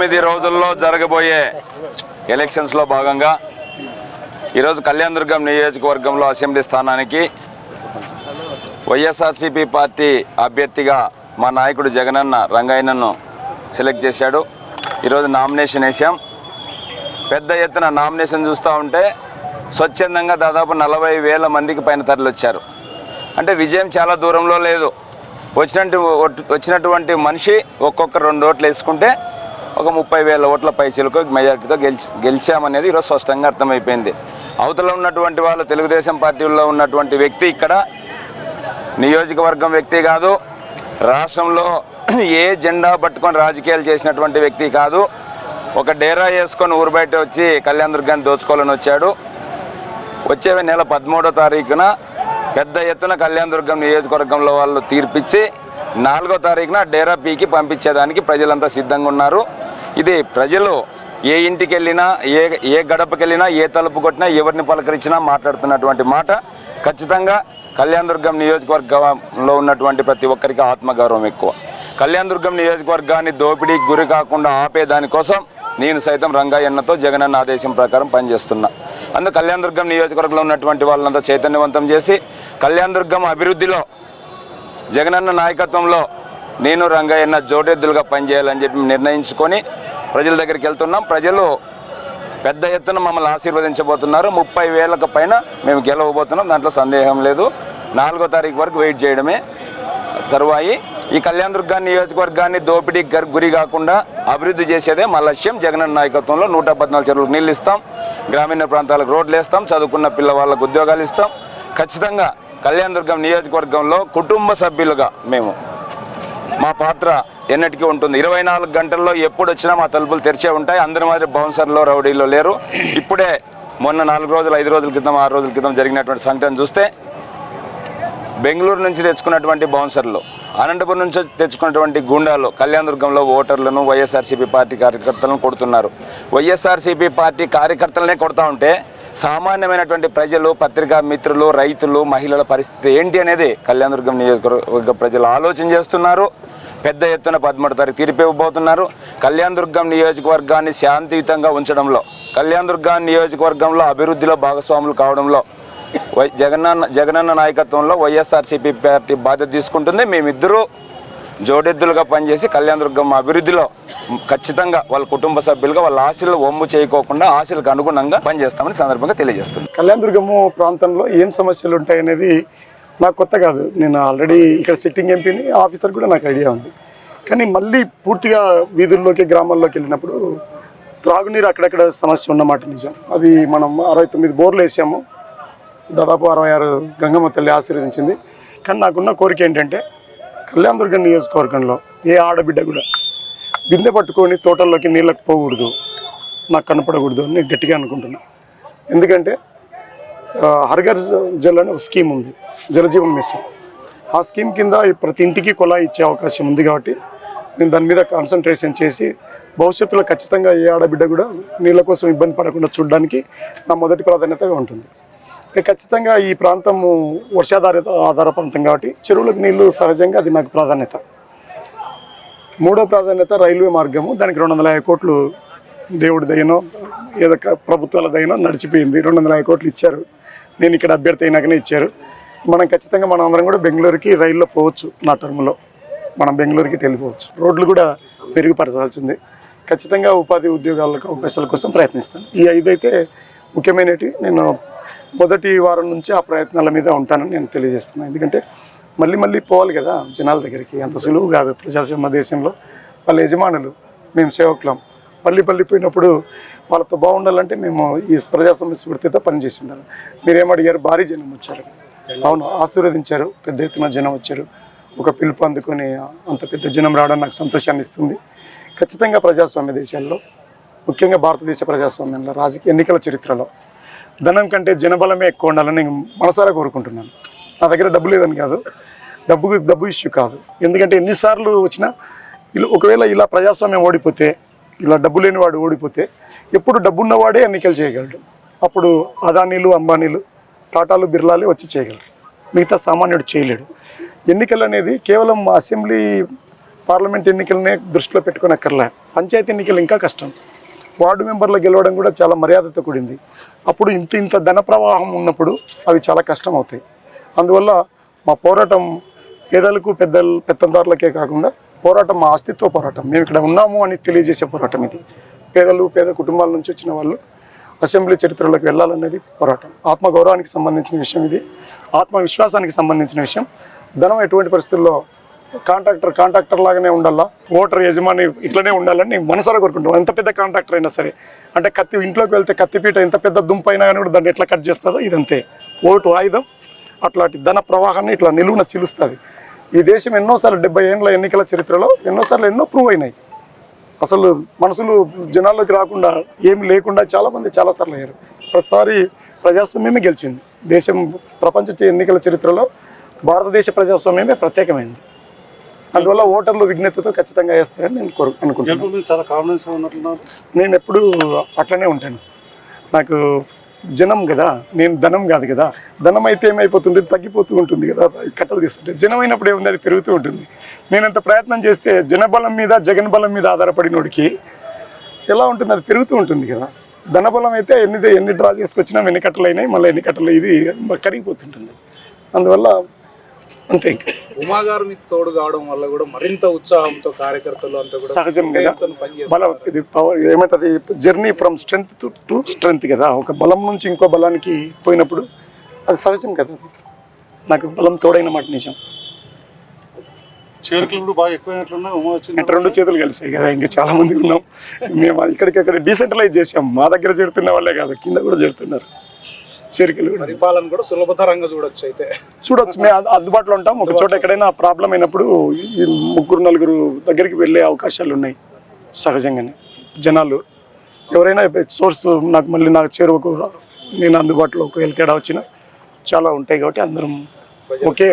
తొమ్మిది రోజుల్లో జరగబోయే ఎలక్షన్స్లో భాగంగా ఈరోజు కళ్యాణదుర్గం నియోజకవర్గంలో అసెంబ్లీ స్థానానికి వైఎస్ఆర్సీపీ పార్టీ అభ్యర్థిగా మా నాయకుడు జగనన్న రంగయ్యనను సెలెక్ట్ చేశాడు. ఈరోజు నామినేషన్ వేసాం పెద్ద ఎత్తున నామినేషన్ చూస్తూ ఉంటే స్వచ్ఛందంగా దాదాపు నలభై వేల మందికి పైన తరలిచ్చారు అంటే విజయం చాలా దూరంలో లేదు. వచ్చినట్టు వచ్చినటువంటి మనిషి ఒక్కొక్క రెండు ఓట్లు వేసుకుంటే ఒక ముప్పై వేల ఓట్ల పైచలకు మెజార్టీతో గెలిచి గెలిచామనేది ఈరోజు స్పష్టంగా అర్థమైపోయింది. అవతల ఉన్నటువంటి వాళ్ళు తెలుగుదేశం పార్టీలో ఉన్నటువంటి వ్యక్తి ఇక్కడ నియోజకవర్గం వ్యక్తి కాదు రాష్ట్రంలో ఏ జెండా పట్టుకొని రాజకీయాలు చేసినటువంటి వ్యక్తి కాదు. ఒక డేరా వేసుకొని ఊరు బయట వచ్చి కళ్యాణ్ దుర్గాన్ని దోచుకోవాలని వచ్చాడు. వచ్చే నెల పదమూడో తారీఖున పెద్ద ఎత్తున కళ్యాణ్ దుర్గం నియోజకవర్గంలో వాళ్ళు తీర్పిచ్చి నాలుగో తారీఖున డేరా పీకి పంపించేదానికి ప్రజలంతా సిద్ధంగా ఉన్నారు. ఇది ప్రజలు ఏ ఇంటికి వెళ్ళినా ఏ ఏ గడపకి వెళ్ళినా ఏ తలుపు కొట్టినా ఎవరిని పలకరించినా మాట్లాడుతున్నటువంటి మాట ఖచ్చితంగా కళ్యాణదుర్గం నియోజకవర్గంలో ఉన్నటువంటి ప్రతి ఒక్కరికి ఆత్మగౌరవం ఎక్కువ. కళ్యాణదుర్గం నియోజకవర్గాన్ని దోపిడీకి గురి కాకుండా ఆపేదానికోసం నేను సైతం రంగయ్యన్నతో జగనన్న ఆదేశం ప్రకారం పనిచేస్తున్నా. అందుకు కళ్యాణ్ దుర్గం నియోజకవర్గంలో ఉన్నటువంటి వాళ్ళంతా చైతన్యవంతం చేసి కళ్యాణదుర్గం అభివృద్ధిలో జగనన్న నాయకత్వంలో నేను రంగయ్యన్న జోడెద్దులుగా పనిచేయాలని చెప్పి నిర్ణయించుకొని ప్రజల దగ్గరికి వెళ్తున్నాం. ప్రజలు పెద్ద ఎత్తున మమ్మల్ని ఆశీర్వదించబోతున్నారు. ముప్పై వేలకు పైన మేము గెలవబోతున్నాం. దాంట్లో సందేహం లేదు. నాలుగో తారీఖు వరకు వెయిట్ చేయడమే తరువాయి. ఈ కళ్యాణ దుర్గా నియోజకవర్గాన్ని దోపిడీకి గురి కాకుండా అభివృద్ధి చేసేదే మా లక్ష్యం. జగనన్న నాయకత్వంలో నూట పద్నాలుగు చెరువులకు నీళ్ళు ఇస్తాం. గ్రామీణ ప్రాంతాలకు రోడ్లు వేస్తాం. చదువుకున్న పిల్లవాళ్ళకు ఉద్యోగాలు ఇస్తాం. ఖచ్చితంగా కళ్యాణ దుర్గం నియోజకవర్గంలో కుటుంబ సభ్యులుగా మేము మా పాత్ర ఎన్నటికీ ఉంటుంది. ఇరవై నాలుగు గంటల్లో ఎప్పుడు వచ్చినా మా తలుపులు తెరిచే ఉంటాయి. అందరి మాదిరి బౌన్సర్లో రౌడీలో లేరు. ఇప్పుడే మొన్న నాలుగు రోజులు ఐదు రోజుల క్రితం ఆరు రోజుల క్రితం జరిగినటువంటి సంఘటన చూస్తే బెంగళూరు నుంచి తెచ్చుకున్నటువంటి బౌన్సర్లు అనంతపురం నుంచి తెచ్చుకున్నటువంటి గూండాలు కళ్యాణదుర్గంలో ఓటర్లను వైఎస్ఆర్సీపీ పార్టీ కార్యకర్తలను కొడుతున్నారు. వైఎస్ఆర్సీపీ పార్టీ కార్యకర్తలనే కొడతా ఉంటే సామాన్యమైనటువంటి ప్రజలు పత్రికా మిత్రులు రైతులు మహిళల పరిస్థితి ఏంటి అనేది కళ్యాణదుర్గం నియోజకవర్గ ప్రజలు ఆలోచన చేస్తున్నారు. పెద్ద ఎత్తున పదమూడు తారీఖు తీర్పు ఇవ్వబోతున్నారు. కళ్యాణదుర్గం నియోజకవర్గాన్ని శాంతియుతంగా ఉంచడంలో కళ్యాణదుర్గం నియోజకవర్గంలో అభివృద్ధిలో భాగస్వాములు కావడంలో వై జగనన్న జగనన్న నాయకత్వంలో వైఎస్ఆర్సీపీ పార్టీ బాధ్యత తీసుకుంటుంది. మేమిద్దరూ జోడెద్దులుగా పనిచేసి కళ్యాణదుర్గం అభివృద్ధిలో ఖచ్చితంగా వాళ్ళ కుటుంబ సభ్యులుగా వాళ్ళ ఆశలు ఒమ్ము చేయకోకుండా ఆశలకు అనుగుణంగా పనిచేస్తామని సందర్భంగా తెలియజేస్తుంది. కళ్యాణదుర్గము ప్రాంతంలో ఏం సమస్యలు ఉంటాయనేది నాకు కొత్త కాదు. నేను ఆల్రెడీ ఇక్కడ సిట్టింగ్ ఎంపీని ఆఫీసర్ కూడా నాకు ఐడియా ఉంది. కానీ మళ్ళీ పూర్తిగా వీధుల్లోకి గ్రామాల్లోకి వెళ్ళినప్పుడు త్రాగునీరు అక్కడక్కడ సమస్య ఉన్నమాట నిజం. అది మనం అరవై తొమ్మిది బోర్లు వేసాము. దాదాపు అరవై ఆరు గంగమ్మ తల్లి ఆశీర్వదించింది. కానీ నాకున్న కోరిక ఏంటంటే కళ్యాణదుర్గం నియోజకవర్గంలో ఏ ఆడబిడ్డ కూడా బిందె పట్టుకొని తోటల్లోకి నీళ్ళకి పోకూడదు నాకు కనపడకూడదు అని నేను గట్టిగా అనుకుంటున్నా. ఎందుకంటే ఆ, హర్ఘర్ జల్ అనే ఒక స్కీమ్ ఉంది జలజీవన్ మిషన్. ఆ స్కీమ్ కింద ప్రతి ఇంటికి కుళాయి ఇచ్చే అవకాశం ఉంది కాబట్టి నేను దాని మీద కాన్సన్ట్రేషన్ చేసి భవిష్యత్తులో ఖచ్చితంగా ఏ ఆడబిడ్డ కూడా నీళ్ళ కోసం ఇబ్బంది పడకుండా చూడడానికి నా మొదటి ప్రాధాన్యతగా ఉంటుంది. ఖచ్చితంగా ఈ ప్రాంతము వర్షాధారిత ఆధార ప్రాంతం కాబట్టి చెరువులకు నీళ్ళు సహజంగా అది నాకు ప్రాధాన్యత. మూడో ప్రాధాన్యత రైల్వే మార్గము. దానికి రెండు వందల యాభై కోట్లు దేవుడి దయనో ఏదో ప్రభుత్వాల దయనో నడిచిపోయింది. రెండు వందల యాభై కోట్లు ఇచ్చారు. నేను ఇక్కడ అభ్యర్థి అయినాకనే ఇచ్చారు. మనం ఖచ్చితంగా మనం అందరం కూడా బెంగళూరుకి రైల్లో పోవచ్చు నా టర్మ్లో. మనం బెంగళూరుకి వెళ్ళిపోవచ్చు. రోడ్లు కూడా మెరుగుపరచాల్సింది. ఖచ్చితంగా ఉపాధి ఉద్యోగాలకు అవకాశాల కోసం ప్రయత్నిస్తాను ఈ ఐదు అయితే ముఖ్యమైనవి నేను మొదటి వారం నుంచి ఆ ప్రయత్నాల మీద ఉంటానని నేను తెలియజేస్తున్నాను ఎందుకంటే మళ్ళీ మళ్ళీ పోవాలి కదా జనాల దగ్గరికి. అంత సులువు కాదు. ప్రజాస్వామ్య దేశంలో వాళ్ళ యజమానులు మేము సేవకులం. పల్లి పల్లి పోయినప్పుడు వాళ్ళతో బాగుండాలంటే మేము ఈ ప్రజాస్వామ్య స్ఫూర్తితో పనిచేసి ఉండాలి మీరేమడిగారు భారీ జనం వచ్చారు. అవును ఆశీర్వదించారు. పెద్ద ఎత్తున జనం వచ్చారు. ఒక పిలుపు అందుకొని అంత పెద్ద జనం రావడం నాకు సంతోషాన్ని ఇస్తుంది. ఖచ్చితంగా ప్రజాస్వామ్య దేశాల్లో ముఖ్యంగా భారతదేశ ప్రజాస్వామ్యంలో రాజకీయ ఎన్నికల చరిత్రలో ధనం కంటే జనబలమే ఎక్కువ ఉండాలని నేను మనసారా కోరుకుంటున్నాను. నా దగ్గర డబ్బు లేదని కాదు. డబ్బు డబ్బు ఇష్యూ కాదు. ఎందుకంటే ఎన్నిసార్లు వచ్చినా ఇలా ఒకవేళ ఇలా ప్రజాస్వామ్యం ఓడిపోతే ఇలా డబ్బు లేని వాడు ఓడిపోతే ఎప్పుడు డబ్బున్నవాడే ఎన్నికలు చేయగలడు. అప్పుడు అదానీలు అంబానీలు టాటాలు బిర్లాలే వచ్చి చేయగలరు. మిగతా సామాన్యుడు చేయలేడు. ఎన్నికలు అనేది కేవలం అసెంబ్లీ పార్లమెంట్ ఎన్నికలనే దృష్టిలో పెట్టుకుని అక్కర్లే పంచాయతీ ఎన్నికలు ఇంకా కష్టం. వార్డు మెంబర్లు గెలవడం కూడా చాలా మర్యాదతో కూడింది. అప్పుడు ఇంత ఇంత ధన ప్రవాహం ఉన్నప్పుడు అవి చాలా కష్టం అవుతాయి అందువల్ల మా పోరాటం పేదలకు పెద్దలు పెత్తందారులకే కాకుండా పోరాటం మా అస్తిత్వ పోరాటం. మేము ఇక్కడ ఉన్నాము అని తెలియజేసే పోరాటం ఇది. పేదలు పేద కుటుంబాల నుంచి వచ్చిన వాళ్ళు అసెంబ్లీ చరిత్రలోకి వెళ్ళాలనేది పోరాటం. ఆత్మగౌరవానికి సంబంధించిన విషయం ఇది. ఆత్మవిశ్వాసానికి సంబంధించిన విషయం. ధనం ఎటువంటి పరిస్థితుల్లో కాంట్రాక్టర్ కాంట్రాక్టర్ లాగానే ఉండాలా? ఓటర్ యజమాని ఇట్లనే ఉండాలని నేను మనసారా కోరుకుంటాను ఎంత పెద్ద కాంట్రాక్టర్ అయినా సరే. అంటే కత్తి ఇంట్లోకి వెళ్తే కత్తిపీట ఎంత పెద్ద దుంప అయినా కానీ కూడా దాన్ని ఎట్లా కట్ చేస్తుందో ఇదంతే. ఓటు ఆయుధం. అట్లాంటి ధన ప్రవాహాన్ని ఇట్లా నిలువున చిలుస్తుంది. ఈ దేశం ఎన్నోసార్లు డెబ్బై ఏండ్ల ఎన్నికల చరిత్రలో ఎన్నోసార్లు ఎన్నో ప్రూవ్ అయినాయి. అసలు మనసులు జనాల్లోకి రాకుండా ఏమి లేకుండా చాలామంది చాలాసార్లు అయ్యారు. ప్రతిసారి ప్రజాస్వామ్యమే గెలిచింది. దేశం ప్రపంచ ఎన్నికల చరిత్రలో భారతదేశ ప్రజాస్వామ్యమే ప్రత్యేకమైంది. అందువల్ల ఓటర్లు విజ్ఞతతో ఖచ్చితంగా వేస్తారని నేను కోరు అనుకుంటున్నాను. గెలుపు మీద చాలా కాన్ఫిడెన్స్ ఉన్నట్లున్నారు నేను ఎప్పుడు అట్లనే ఉంటాను. నాకు జనం కదా నేను ధనం కాదు కదా. ధనం అయితే ఏమైపోతుంది? తగ్గిపోతూ ఉంటుంది కదా కట్టలు తీస్తుంటే. జనం అయినప్పుడు ఏముంది? అది పెరుగుతూ ఉంటుంది. నేను ఎంత ప్రయత్నం చేస్తే జనబలం మీద జగన్ బలం మీద ఆధారపడినోడికి ఎలా ఉంటుంది? అది పెరుగుతూ ఉంటుంది కదా. ధనబలం అయితే ఎన్ని ఎన్ని డ్రా చేసుకొచ్చినా ఎన్ని కట్టలు అయినాయి మళ్ళీ ఎన్ని కట్టలు ఇది కరిగిపోతుంటుంది. అందువల్ల అంతే ఉమా గారు మీకు తోడు కావడం వల్ల కూడా మరింత ఉత్సాహంతో కార్యకర్తలు అంతా కూడా సహజం కదా. బలం ఇది పవర్ ఏమంటది? Journey from strength to to strength కదా. ఒక బలం నుంచి ఇంకో బలానికి పోయినప్పుడు అది సహజం కదా. అది నాకు బలం తోడైన మాట నిజం. చేరికలు కూడా బాగా ఎక్కువైనట్లున్నాయి. ఉమా వచ్చింది అంటే రెండు చేతులు కలిసాయి కదా. ఇంకా చాలా మంది ఉన్నాం. మేము ఇక్కడికక్కడ డీసెంట్రలైజ్ చేసాం మా దగ్గర చేరుతున్న వాళ్ళే కాదు కింద కూడా చేరుతున్నారు. చేరికలు. పరిపాలన కూడా సులభతరంగా చూడొచ్చు అయితే. చూడొచ్చు. మేము అదు- అందుబాటులో ఉంటాం. ఒక చోట ఎక్కడైనా ప్రాబ్లం అయినప్పుడు ముగ్గురు నలుగురు దగ్గరికి వెళ్ళే అవకాశాలు ఉన్నాయి సహజంగానే. జనాలు ఎవరైనా సోర్స్ నాకు మళ్ళీ నాకు చేరువకు నేను అందుబాటులో ఒకవేళ తేడా వచ్చినా చాలా ఉంటాయి కాబట్టి అందరం ఒకే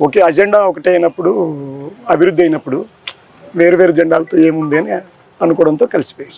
ఒకే అజెండా ఒకటే అయినప్పుడు అభివృద్ధి అయినప్పుడు వేరు వేరు జెండాలతో ఏముంది అని అనుకోవడంతో కలిసిపోయారు.